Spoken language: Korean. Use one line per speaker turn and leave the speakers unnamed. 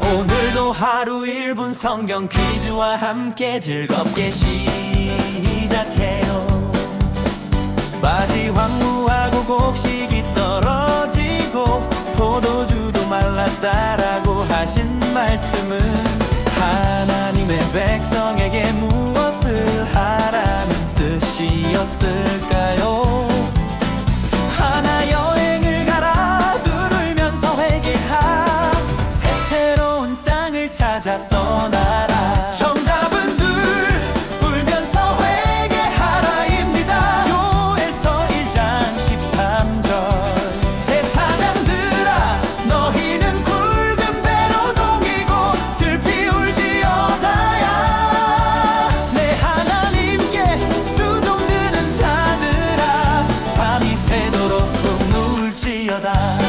오늘도 하루 1분 성경 퀴즈와 함께 즐겁게 시작해요 바지 황무하고 곡식이 떨어지고 포도주도 말랐다라고 하신 말씀은 하나님의 백성에게 무엇을 하라는 뜻이었을까요? 찾아 떠나라. 정답은 둘. 울면서 회개하라입니다. 요에서 1장 13절. 제사장들아 너희는 굵은 배로 동이고 슬피 울지어다야. 내 하나님께 수종드는 자들아 밤이 새도록 꾹 울지어다.